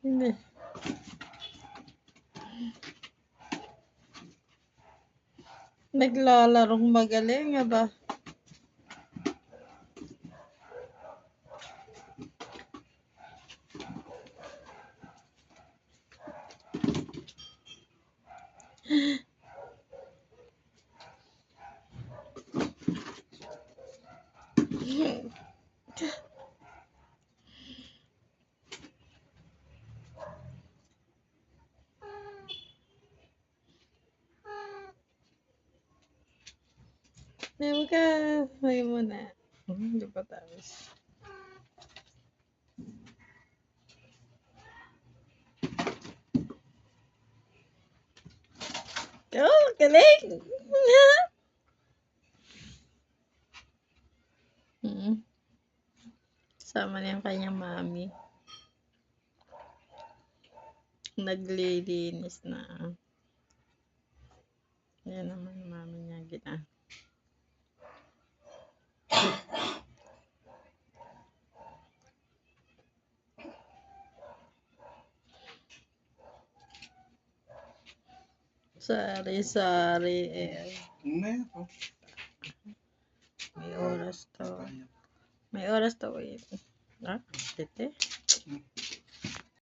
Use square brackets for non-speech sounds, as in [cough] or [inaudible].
Hindi. Naglalarong magaling nga ba? [laughs] Hindi ka. May muna. Hmm, Hindi pa tapos. Oh, galing! mm Sama niya ang kanyang mami. Naglilinis na. Yan naman mami niya gina. Sari-sari eh. Meron. May oras to. May oras to eh. Ah, tete.